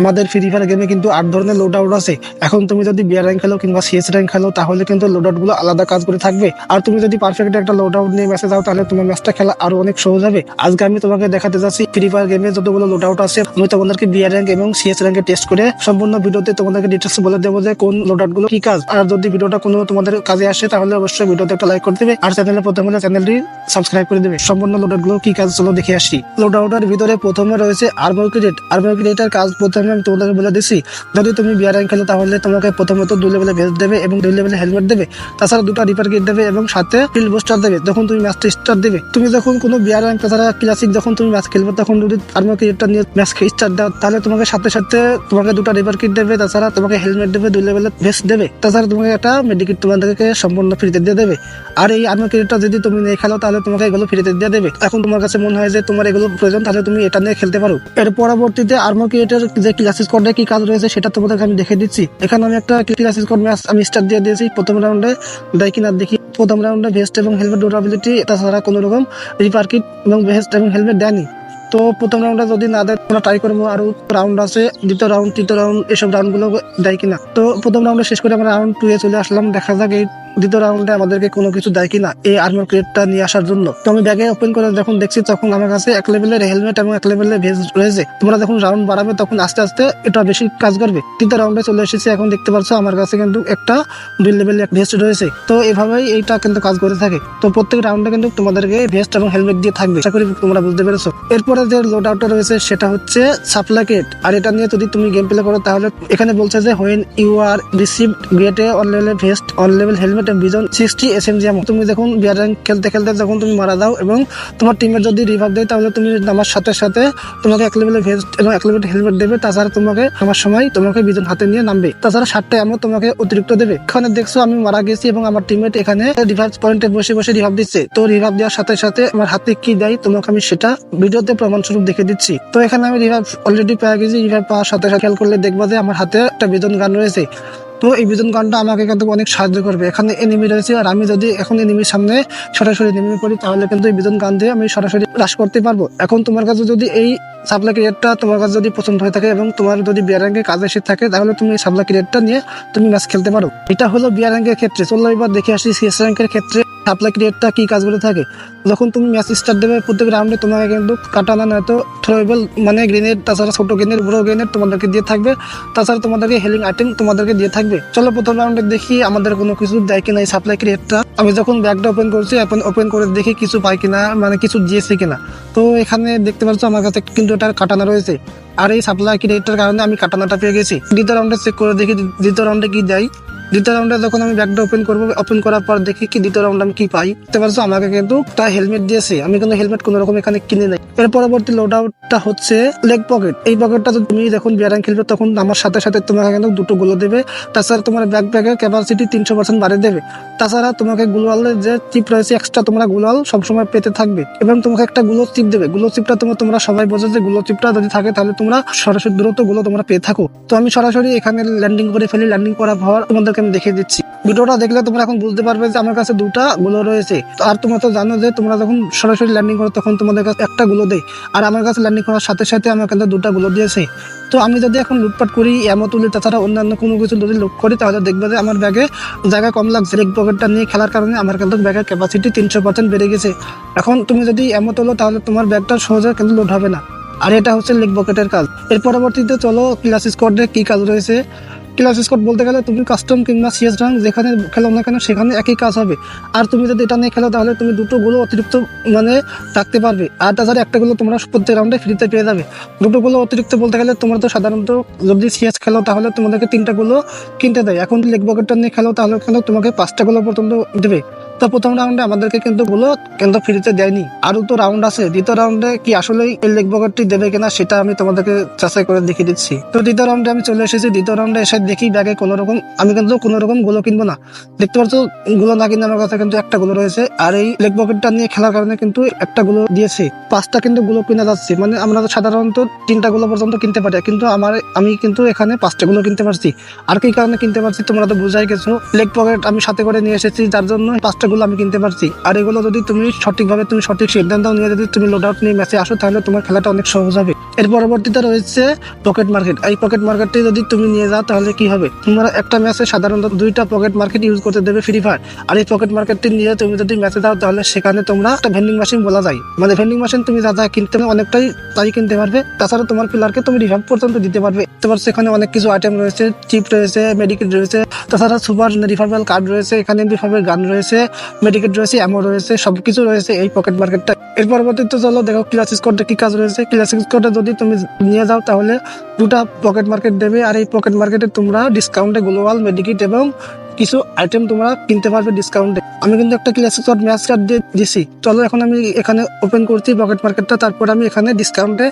আমাদের free fire গেমে কিন্তু আট ধরনের লোড আউট আছে। এখন তুমি যদি বিয়ার র্যাঙ্ক খেলো কিংবা সিএস র্যাঙ্ক খেলো, তাহলে কিন্তু লোড আউটগুলো আলাদা কাজ করে থাকবে। আর তুমি যদি পারফেক্ট একটা লোড আউট নিয়ে ম্যাচে যাও, তাহলে তোমার ম্যাচটা খেলা আরও অনেক সহজ হবে। আজকে আমি তোমাকে দেখাতে যাচ্ছি ফ্রি ফায়ার গেমে যতগুলো লোড আউট আছে, আমি তোমাদেরকে বিয়ার র্যাঙ্ক এবং সিএস র্যাঙ্কে টেস্ট করে সম্পূর্ণ ভিডিওতে তোমাদেরকে ডিটেলস বলে দেবো যে কোন লোড আউটগুলো কি কাজ। আর যদি ভিডিওটা কোনো তোমাদের কাজে আসে, তাহলে অবশ্যই ভিডিওতে একটা লাইক করে দেবে। আর চ্যানেলে প্রথম হলে চ্যানেলটি সাবস্ক্রাইব করে দেবে। সম্পূর্ণ লোড আউটগুলো কি কাজ চলো দেখে আসি। লোড আউটের ভিতরে প্রথমে রয়েছে আর্মার ক্রেডিট আর্মার ক্রেডিটের কাজ প্রথমে আমি তোমাদেরকে বলে দিচ্ছি যদি তুমি বিয়ার র্যাঙ্ক খেলো তাহলে তোমাকে প্রথমত দুই লেভেলে ভেস্ট দেবে এবং দুই লেভেলে হেলমেট দেবে। তাছাড়া দুটো রিপার কিট দেবে এবং সাথে ফিল্ড বুস্টার দেবে, যখন তুমি ম্যাচটা স্টার্ট দেবে। তুমি যখন কোনো বিয়ার র্যাঙ্ক তাছাড়া ক্লাসিক যখন তুমি ম্যাচ খেলবে, তখন যদি আর্মার ক্রেডিটটা নিয়ে ম্যাচ স্টার্ট দাও, তাহলে তোমাকে সাথে সাথে তোমাকে দুটো রিপার কিট দেবে, তাছাড়া তোমাকে হেলমেট দেবে, দুই লেভেলে ভেস্ট দেবে। তাছাড়া তোমাকে একটা মেডিকিট তোমাদেরকে সম্পূর্ণ ফ্রিতে দিয়ে দেবে। আর এই আর্মার ক্রেডিটটা যদি তুমি নিয়ে খেলো, তাহলে তোমাকে এগুলো ফ্রিতে দিয়ে দেবে। এখন তোমার কাছে মনে হয় যে তোমার এগুলো প্রয়োজন, তাহলে তুমি এটা নিয়ে খেলতে পারো। এর পরবর্তীতে আর্মার ক্রিয়েটের যে ক্লাসিস কোডে কি কাজ রয়েছে সেটা তোমাদেরকে আমি দেখে দিচ্ছি। এখানে আমি একটা ক্লাসিস কোড আমি স্টার্ট দিয়ে দিয়েছি। প্রথম রাউন্ডে দেয় কিনা দেখি। প্রথম রাউন্ডে ভেস্ট এবং হেলমেট ডোরাবিলিটি তাছাড়া কোনো রকম রিপার কিট এবং ভেস্ট এবং হেলমেট দেয়নি। তো প্রথম রাউন্ডে যদি না দেয়, আমরা ট্রাই করব আরও রাউন্ড আছে, দ্বিতীয় রাউন্ড তৃতীয় রাউন্ড এসব রাউন্ডগুলো দেয় কিনা। তো প্রথম রাউন্ডে শেষ করে আমরা রাউন্ড টু এ চলে আসলাম। দেখা যাক এই দ্বিতীয় রাউন্ডে আমাদেরকে কোনো কিছু দেয় কিনা এই আর্মার ক্রেটটা নিয়ে আসার জন্য। তো আমি ব্যাগে ওপেন করে যখন দেখছি, তখন আমার কাছে এক লেভেলের হেলমেট এবং এক লেভেলের ভেজ রয়েছে। তোমরা যখন রাউন্ড বাড়াবে, তখন আস্তে আস্তে এটা বেশি কাজ করবে। তৃতীয় রাউন্ডে চলে এসেছি, এখন দেখতে পাচ্ছ আমার কাছে কিন্তু একটা দুই লেভেলের ভেস্ট রয়েছে। তো এভাবেই এইটা কিন্তু কাজ করে থাকে। তো প্রত্যেক রাউন্ডে কিন্তু তোমাদেরকে ভেস্ট এবং হেলমেট দিয়ে থাকবে। আশা করি তোমরা বুঝতে পেরেছ। এরপরে যে লোড আউটটা রয়েছে, সেটা হচ্ছে সাপ্লাই কেট আর এটা নিয়ে যদি তুমি গেম প্লে করো, তাহলে এখানে বলছে যে when you are receive get one level vest one level helmet and vision sixty S M G তুমি যখন বিয়ার খেলতে খেলতে যখন তুমি মারা দাও এবং তোমার টিমের যদি রিভাইভ দেয়, তাহলে তুমি নামার সাথে সাথে তোমাকে এক লেভেলের ভেস্ট এবং এক লেভেল হেলমেট দেবে। তাছাড়া তোমাকে আমার সময় তোমাকে বিজন হাতে নিয়ে নামবে। তাছাড়া সাতটা এমন তোমাকে অতিরিক্ত দেবে। এখানে দেখছ, আমি মারা গেছি এবং আমার টিমমেট এখানে রিভাইভ পয়েন্টে বসে বসে রিভাইভ দিচ্ছে। তো রিভাইভ দেওয়ার সাথে সাথে আমার হাতে কি দেয়, তোমাকে আমি সেটা ভিডিওতে প্রমাণ স্বরূপ দেখে দিচ্ছি। তো এখানে আমি রিভাইভ অলরেডি পেয়ে গেছি। রিভাইভ পাওয়ার সাথে সাথে খেয়াল করলে দেখবা যে আমার হাতে একটা বেতন গান রয়েছে। তো এই বিজন গানটা আমাকে কিন্তু অনেক সাহায্য করবে। এখানে এনিমি রয়েছে আর আমি যদি এখন এনিমির সামনে সরাসরি নেমে পড়ি তাহলে কিন্তু এই বিজন গান দিয়ে আমি সরাসরি হ্রাস করতে পারব। এখন তোমার কাছে যদি এই সাপ্লাই ক্রিয়েটটা তোমার কাছে যদি পছন্দ হয়ে থাকে এবং তোমার যদি বিয়ারাঙ্গে কাজ এসে থাকে, তাহলে তুমি এই সাপ্লাই ক্রিয়েটটা নিয়ে তুমি ম্যাচ খেলতে পারো। এটা হলো বিয়ারাঙ্গের ক্ষেত্রে। চলো এবার দেখে আসি সিএস র্যাঙ্কের ক্ষেত্রে সাপ্লাই ক্রিয়েটটা কি কাজগুলো থাকে? যখন তুমি ম্যাচ স্টার্ট দেবে প্রত্যেক রাউন্ডে তোমাকে কিন্তু কাটানা, নয়তো থ্রোয়েবল মানে গ্রেনেড তাছাড়া ছোট গ্রেনেড বড় গ্রেনেড তোমাদেরকে দিয়ে থাকবে। তাছাড়া তোমাদেরকে হেলিং আইটেম তোমাদেরকে দিয়ে থাকবে। চলো প্রথম রাউন্ডে দেখি আমাদের কোনো কিছু দেয় কিনা এই সাপ্লাই ক্রিয়েটটা আমি যখন ব্যাগটা ওপেন করছি ওপেন করে দেখি কিছু পাই কিনা মানে কিছু দিয়েছে কিনা। তো এখানে দেখতে পাচ্ছ আমার কাছে কিন্তু এটা কাটানা রয়েছে। আর এই সাপ্লাই ক্রিয়েটের কারণে আমি কাটানাটা পেয়ে গেছি। দ্বিতীয় রাউন্ডে চেক করে দেখি দ্বিতীয় রাউন্ডে কি দেয়। দ্বিতীয় রাউন্ডে যখন আমি ব্যাগটা ওপেন করব ওপেন করার পর দেখি কি দ্বিতীয় রাউন্ড আমি কি পাই। বুঝতে পারছ? আমাকে কিন্তু তা হেলমেট দিয়েছে। আমি কিন্তু হেলমেট কোনো রকম এখানে কিনে নেই। এর পরবর্তী লোড আউটটা হচ্ছে লেগ পকেট এই পকেটটা তুমি যখন বিয়ারাং খেলবে, তখন আমার সাথে সাথে তোমাকে কিন্তু দুটো গুলো দেবে। তাছাড়া তোমার ব্যাগ ব্যাগের ক্যাপাসিটি তিনশো পার্সেন্ট বাড়িয়ে দেবে। তাছাড়া তোমাকে গুলোয়ালের যে চিপ রয়েছে এক্সট্রা তোমরা গুলোয়াল সবসময় পেতে থাকবে। এবং তোমাকে একটা গুলো চিপ দেবে। গুলো চিপটা তোমার তোমরা সবাই বোঝো যে গুলো চিপটা যদি থাকে, তাহলে তোমরা সরাসরি দূরত্বগুলো তোমরা পেয়ে থাকো। তো আমি সরাসরি এখানে ল্যান্ডিং করে ফেলি। ল্যান্ডিং করার পর তোমাদেরকে আমি দেখিয়ে দিচ্ছি। ভিডিওটা দেখলে তোমরা এখন বুঝতে পারবে যে আমার কাছে দুটা গুলো রয়েছে। আর তোমরা তো জানো যে তোমরা যখন সরাসরি ল্যান্ডিং করো, তখন তোমাদের কাছে একটা গুলো দেয় আর আমার কাছে ল্যান্ডিং করার সাথে সাথে আমার কাছে দুটা গুলো দিয়েছে। তো আমি যদি এখন লুটপাট করি এমন তুলি তাছাড়া অন্যান্য কোনো কিছু যদি লুট করি, তাহলে দেখবে যে আমার ব্যাগে জায়গা কম লাগছে। লেগ পকেটটা নিয়ে খেলার কারণে আমার কিন্তু ব্যাগের ক্যাপাসিটি তিনশো পার্সেন্ট বেড়ে গেছে। এখন তুমি যদি এমন তোলো তাহলে তোমার ব্যাগটা সহজে কিন্তু লোড হবে না। আর এটা হচ্ছে লেগ পকেটের কাজ। এর পরবর্তীতে চলো ক্লাস স্কোয়াডে কি কাজ রয়েছে? ক্লাস স্কোর বলতে গেলে তুমি কাস্টম কিংবা সিএস রাং যেখানে খেলো না কেন, সেখানে একই কাজ হবে। আর তুমি যদি এটা নিয়ে খেলো, তাহলে তুমি দুটো গুলো অতিরিক্ত মানে রাখতে পারবে। আর তাছাড়া একটা গুলো তোমরা প্রত্যেক রাউন্ডে ফ্রিতে পেয়ে যাবে। দুটো গুলো অতিরিক্ত বলতে গেলে তোমরা তো সাধারণত যদি সিএস খেলো, তাহলে তোমাদেরকে তিনটা গুলো কিনতে দেয়। এখন লেগ বকেটটা নিয়ে খেলো, তাহলে খেলো তোমাকে পাঁচটা গুলো পর্যন্ত দেবে? তো প্রথম রাউন্ডে আমাদেরকে কিন্তু গুলো ফ্রিতে দেয়নি? তো রাউন্ড আছে। দ্বিতীয় রাউন্ডে কি এই লেগ দেবে কিনা সেটা আমি তোমাদেরকে করে দেখিয়ে দিচ্ছি। তো দ্বিতীয় রাউন্ডে আমি চলে এসেছি। দ্বিতীয় রাউন্ডে এসে দেখি ব্যাগে কোনো রকম, আমি কিন্তু কোনো রকমগুলো কিনবো না। দেখতে পাচ্ছ, গুলো না কিনে আমার কাছে কিন্তু একটা গুলো রয়েছে। আর এই লেগ পকেটটা নিয়ে খেলার কারণে কিন্তু একটা গুলো দিয়েছে। পাঁচটা কিন্তু গুলো কিনে যাচ্ছে। মানে আমরা তো সাধারণত তিনটা গুলো পর্যন্ত কিনতে পারি। কিন্তু আমার, আমি কিন্তু এখানে পাঁচটা গুলো কিনতে পারছি। আর কি কারণে কিনতে পারছি তোমরা তো বুঝাই গেছো। লেগ পকেট আমি সাথে করে নিয়ে এসেছি। যার জন্য পাঁচটা গুলো আমি কিনতে পারছি। আর এগুলো যদি তুমি সঠিকভাবে তুমি সঠিক সিদ্ধান্ত নিয়ে যদি তুমি লোড আউট নিয়ে ম্যাচে আসো, তাহলে তোমার খেলাটা অনেক সহজ হবে। এর পরবর্তীতে রয়েছে পকেট মার্কেট এই পকেট মার্কেটটি যদি তুমি নিয়ে যাও, তাহলে কি হবে? তোমরা একটা ম্যাচে সাধারণত দুইটা পকেট মার্কেট ইউজ করতে দেবে ফ্রি ফায়ার আর এই পকেট মার্কেটটি নিয়ে তুমি যদি ম্যাচে দাও, তাহলে সেখানে তোমরা একটা ভেন্ডিং মেশিন বলা যায়। মানে ভেন্ডিং মেশিন তুমি যা যা কিনতে অনেকটাই তাই কিনতে পারবে। তাছাড়া তোমার প্লেয়ারকে তুমি রিভার্ভ পর্যন্ত দিতে পারবে। তোমার সেখানে অনেক কিছু আইটেম রয়েছে চিপ রয়েছে মেডিকেল রয়েছে। তাছাড়া সুপার রিফার্বেল কার্ড রয়েছে, এখানে রিফার্বেল গান রয়েছে। মেডিকেট রয়েছে এমও রয়েছে সব কিছু রয়েছে এই পকেট মার্কেটটা এর পরবর্তীতে চলো দেখো ক্লাস স্কোয়াডে কি কাজ রয়েছে। ক্লাস স্কোয়াডে যদি তুমি নিয়ে যাও তাহলে দুটা পকেট মার্কেট দেবে, আর এই পকেট মার্কেটে তোমরা ডিসকাউন্টে গ্লোবাল মেডিকেট এবং কিছু আইটেম তোমরা কিনতে পারবে ডিসকাউন্টে আমি কিন্তু একটা ক্লাস স্কোয়াড ম্যাচ কার্ড দিয়ে দিছি। চলো এখন আমি এখানে ওপেন করছি পকেট মার্কেটটা তারপর আমি এখানে ডিসকাউন্টে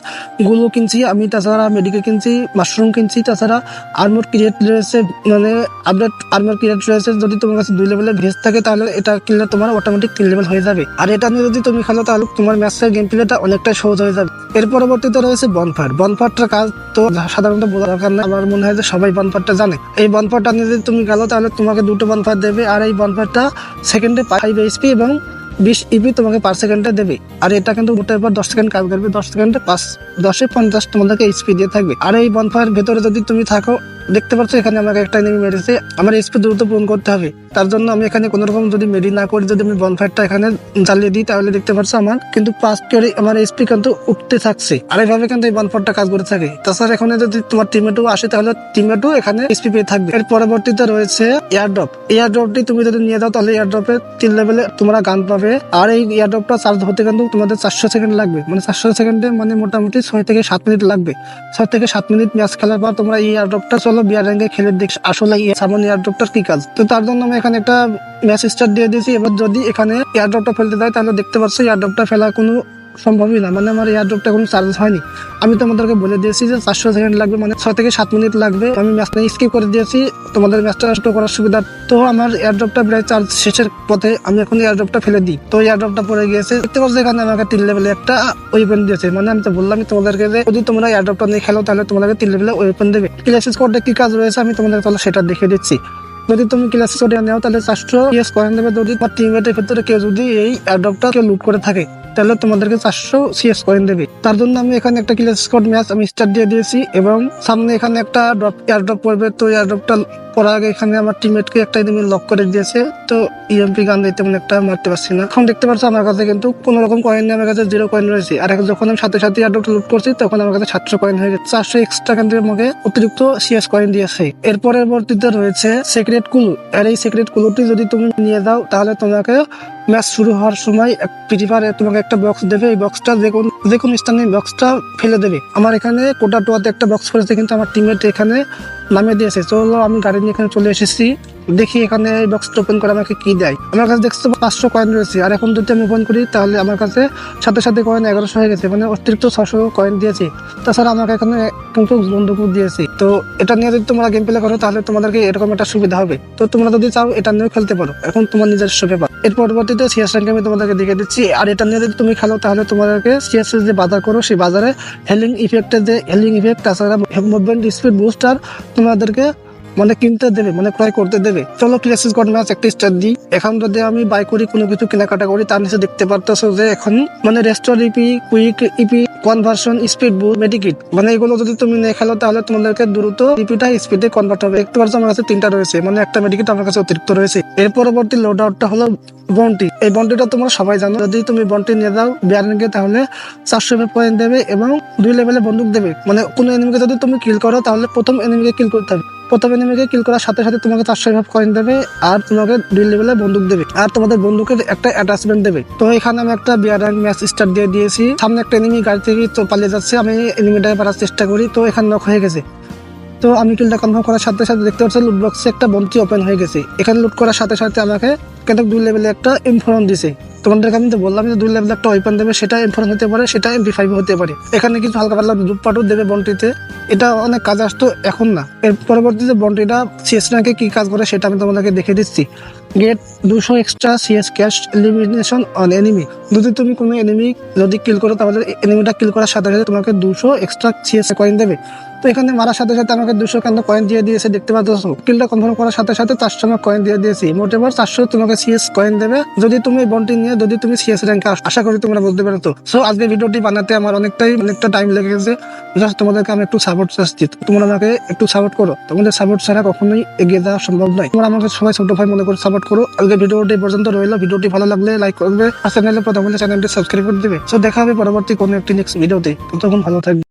গুলো কিনছি। আমি তাছাড়া মেডিকেল কিনছি মাশরুম কিনছি, তাছাড়া আর্মোর ক্রিয়েট রয়েছে মানে আপডেট আর্মোর ক্রিয়েট রয়েছে। যদি তোমার কাছে দুই লেভেলের ভেজ থাকে, তাহলে এটা কিনলে তোমার অটোমেটিক তিন লেভেল হয়ে যাবে। আর এটা নিয়ে যদি তুমি খেলো, তাহলে তোমার ম্যাচের গেম প্লেটা অনেকটা সহজ হয়ে যাবে। এর পরবর্তীতে রয়েছে বনফায়ার বনফায়ারটার কাজ তো সাধারণত বলার না আমার মনে হয় যে সবাই বনফায়ারটা জানে। এই বনফায়ারটা নিয়ে যদি তুমি গেলো তাহলে তোমাকে দুটো বনফায়ার দেবে, আর এই বনফায়ারটা সেকেন্ডে ফাইভ এইচপি এবং বিশ ইপি তোমাকে পার সেকেন্ডে দেবে। আর এটা কিন্তু ওটার পর দশ সেকেন্ড কাজ করবে, দশ সেকেন্ডে পাঁচ, দশে পঞ্চাশ তোমাদেরকে এইচপি দিয়ে থাকবে। আর এই বনফায়ার ভেতরে যদি তুমি থাকো দেখতে পাচ্ছ, এখানে আমাকে একটা এনিমি মেরেছে। আমার এইচপি দ্রুত পূরণ করতে হবে। তার জন্য আমি এখানে কোনো রকম যদি মেডি না করি, যদি আমি বনফায়ারটা এখানে জ্বালিয়ে দিই, তাহলে দেখতে পাচ্ছ আমার কিন্তু পাঁচ করে আমার এইচপি কিন্তু উঠতে থাকছে। আর এইভাবে কিন্তু এই বনফায়ারটা কাজ করে থাকে। তাছাড়া এখানে যদি তোমার টিমেটও আসে, তাহলে টিমেটও এখানে এইচপি পেয়ে থাকবে। এর পরবর্তীতে রয়েছে এয়ারড্রপ এয়ারড্রপটি তুমি যদি নিয়ে যাও, তাহলে এয়ারড্রপে তিন লেভেলে তোমরা গান পাবে। আর এই এয়ারড্রপটা চার্জ হতে কিন্তু তোমাদের চারশো সেকেন্ড লাগবে। মানে চারশো সেকেন্ডে মানে মোটামুটি ছয় থেকে সাত মিনিট লাগবে। ছয় থেকে সাত মিনিট ম্যাচ খেলার পর তোমরা এই এয়ারড্রপটা চলো। বিয়ার বিয়ারেঙ্গে খেলে দেখ আসলে সামনে এয়ারড্রপটার কি কাজ? তো তার জন্য আমি এখানে একটা মেসেজটা দিয়ে দিয়েছি। এবার যদি এখানে এয়ারড্রপটা ফেলতে দেয়, তাহলে দেখতে পাচ্ছি এয়ারড্রপটা ফেলা কোনো সম্ভবই না। মানে আমার এয়ারড্রপটা কোনো চার্জ হয়নি। আমি তোমাদেরকে বলে দিয়েছি যে চারশো সেকেন্ড লাগবে মানে ছয় থেকে সাত মিনিট লাগবে। আমি ম্যাচটা স্কিপ করে দিয়েছি। তোমাদের ম্যাচটা নষ্ট করার সুবিধা তো আমার এয়ারড্রপটা প্রায় চার্জ শেষের পথে আমি এখন এয়ারড্রপটা ফেলে দিই। তো এয়ারড্রপটা পড়ে গিয়েছে। দেখতে পাচ্ছ এখানে আমাকে তিন লেভেলে একটা ওয়েপেন দিয়েছে। মানে আমি তো বললাম তোমাদেরকে যে যদি তোমরা এয়ারড্রপটা নিয়ে খেলো, তাহলে তোমাদেরকে তিন লেভেলে ওয়েপেন দেবে। ক্লাসিস কোডে কি কাজ রয়েছে আমি তোমাদের তাহলে সেটা দেখে দিচ্ছি। যদি তুমি ক্লাস কোডে নেও, তাহলে চারশো ইয়েস কয়েন দেবে। যদি তোমার টিমমেটের ভিতরে কেউ যদি এই এয়ারড্রপটা কেউ লুট করে থাকে। তাহলে তোমাদেরকে চারশো সিএস কয়েন দেবে। তার জন্য আমি এখানে একটা ক্লাস কোড ম্যাচ আমি স্টার্ট দিয়ে দিয়েছি এবং সামনে এখানে একটা ড্রপ এয়ারড্রপ পড়বে তো এয়ারড্রপটা পড়ার আগে এখানে আমার টিমমেটকে একটা এনিমি লক করে দিয়েছে। তো ইএমপি গান দিয়ে তেমন একটা মারতে পারছি না। এখন দেখতে পাচ্ছ আমার কাছে কিন্তু কোনো রকম কয়েন নেই, আমার কাছে জিরো কয়েন রয়েছে। আর যখন আমি সাথে সাথে এয়ারড্রপটা লুট করছি, তখন আমার কাছে সাতশো কয়েন হয়ে গেছে। চারশো এক্সট্রা কান দিয়ে আমাকে অতিরিক্ত সিএস কয়েন দিয়েছে। এর পরবর্তীতে রয়েছে সিক্রেট কুলু আর এই সিক্রেট কুলুটি যদি তুমি নিয়ে দাও তাহলে তোমাকে ম্যাচ শুরু হওয়ার সময় প্রিফারে তোমাকে একটা বক্স দেবে। এই বক্সটা যে কোনো যে কোনো স্থানে বক্সটা ফেলে দেবে। আমার এখানে কোটা টোয়াতে একটা বক্স ফেলেছে কিন্তু আমার টিমমেট এখানে নামিয়ে দিয়েছে। চলো, আমি গাড়ি নিয়ে এখানে চলে এসেছি। দেখি এখানে বক্সটা ওপেন করে আমাকে কি দেয়। আমার কাছে দেখছ পাঁচশো কয়েন রয়েছে, আর এখন যদি আমি ওপেন করি, তাহলে আমার কাছে সাথে সাথে কয়েন এগারোশো হয়ে গেছে মানে অতিরিক্ত ছশো কয়েন দিয়েছে। তাছাড়া আমাকে এখানে কিন্তু বন্দুকও দিয়েছে। তো এটা নিয়ে যদি তোমরা গেম প্লে করো, তাহলে তোমাদেরকে এরকম একটা সুবিধা হবে। তো তোমরা যদি চাও, এটা নিয়েও খেলতে পারো। এখন তোমার নিজস্ব ব্যাপার। এর পরবর্তীতে সিএস র্যাঙ্কে আমি তোমাদেরকে দেখে দিচ্ছি। আর এটা নিয়ে যদি তুমি খেলো, তাহলে তোমাদেরকে সিএস যে বাজার করো, সেই বাজারে হেলিং ইফেক্টের যে হেলিং ইফেক্ট তাছাড়া মুভমেন্ট স্পিড বুস্টার তোমাদেরকে মানে কিনতে দেবে মানে ক্রয় করতে দেবে। চলো ক্লাসিস গড ম্যাচ একটা স্টার দিই। এখন যদি আমি বাই করি, কোনো কিছু কেনাকাটা করি, তার নিচে দেখতে পারতেছো যে এখন মানে restore EP quick EP conversion speed boot medkit মানে এগুলো যদি তুমি নিয়ে খেলো, তাহলে তোমাদেরকে দ্রুত ইপিটা স্পিডে কনভার্ট হবে। দেখতে পাচ্ছ আমার কাছে তিনটা রয়েছে মানে একটা মেডিকিট আমার কাছে অতিরিক্ত রয়েছে। এর পরবর্তী লোড আউটটা হলো বন্টি এই বন্টিটা তোমরা সবাই জানো। যদি তুমি বন্টি নিয়ে যাও বিয়ারিংকে তাহলে চারশো পয়েন্ট দেবে এবং দুই লেভেলে বন্দুক দেবে। মানে কোনো এনিমিকে যদি তুমি কিল করো, তাহলে প্রথম এনিমিকে কিল করতে হবে। প্রথম এনিমিকে কিল করার সাথে সাথে তোমাকে চারশো ভাব কয়েন দেবে আর তোমাকে দুই লেভেলে বন্দুক দেবে। আর তোমাদের বন্দুকের একটা অ্যাটাচমেন্ট দেবে। তো এখানে আমি একটা বিয়ার র্যাঙ্ক ম্যাচ স্টার্ট দিয়ে দিয়েছি। সামনে একটা এনিমি গাড়ি থেকে তো পালিয়ে যাচ্ছে। আমি এনিমিটাকে পারার চেষ্টা করি। তো এখানে নক হয়ে গেছে। তো আমি কিলটা কনফার্ম করার সাথে সাথে দেখতে পাচ্ছি লুট বক্সে একটা বন্টি ওপেন হয়ে গেছে। এখানে লুট করার সাথে সাথে আমাকে কেন দুই লেভেলে একটা ইনফর্ম দিছে। তো তোমাদেরকে আমি তো বললাম যে দুই লেভেল একটা ওয়েপন দেবে, সেটা এম ফোর হতে পারে, সেটা এমপি ফাইভ হতে পারে। এখানে কিছু হালকা পাতলা লুটপাটও দেবে বন্টিতে এটা অনেক কাজ আসতো এখন না। এর পরবর্তীতে বন্টিটা সিএস র্যাঙ্কে কি কাজ করে সেটা আমি তোমাদেরকে দেখে দিচ্ছি। গেট দুশো extra CS cash elimination on enemy যদি তুমি কোনো এনিমি যদি কিল করো, তাহলে এনিমিটা কিল করার সাথে সাথে তোমাকে দুশো এক্সট্রা সিএস কয়েন দেবে। তো এখানে মারার সাথে সাথে আমাকে দুশো কেন কয়েন দিয়ে দিয়েছে দেখতে পাচ্ছ? কিলটা কনফার্ম করার সাথে সাথে চারশো আমার কয়েন দিয়ে দিয়েছি। মোট এবার চারশো তোমাকে সিএস কয়েন দেবে। যদি তুমি বন্টি নিয়ে যদি তুমি সিএস র্যাঙ্কে আশা করি তোমরা বলতে পারো তো। সো আজকে ভিডিওটি বানাতে আমার অনেকটাই অনেকটা টাইম লেগে গেছে। জাস্ট তোমাদেরকে আমি একটু সাপোর্ট চাচ্ছি। তোমরা আমাকে একটু সাপোর্ট করো। তোমাদের সাপোর্ট ছাড়া কখনোই এগিয়ে যাওয়া সম্ভব নয়। তোমরা আমাকে সবাই ছোট ভাই মনে করে সাপোর্ট করো। আজকে ভিডিওটি পর্যন্ত রইল। ভিডিওটি ভালো লাগলে লাইক করবে। আর চ্যানেলে প্রথম হলে চ্যানেলটি সাবস্ক্রাইব করে দেবে। সো দেখা হবে পরবর্তী কোনো একটি নেক্সট ভিডিওতে ততক্ষণ ভালো থাকবে।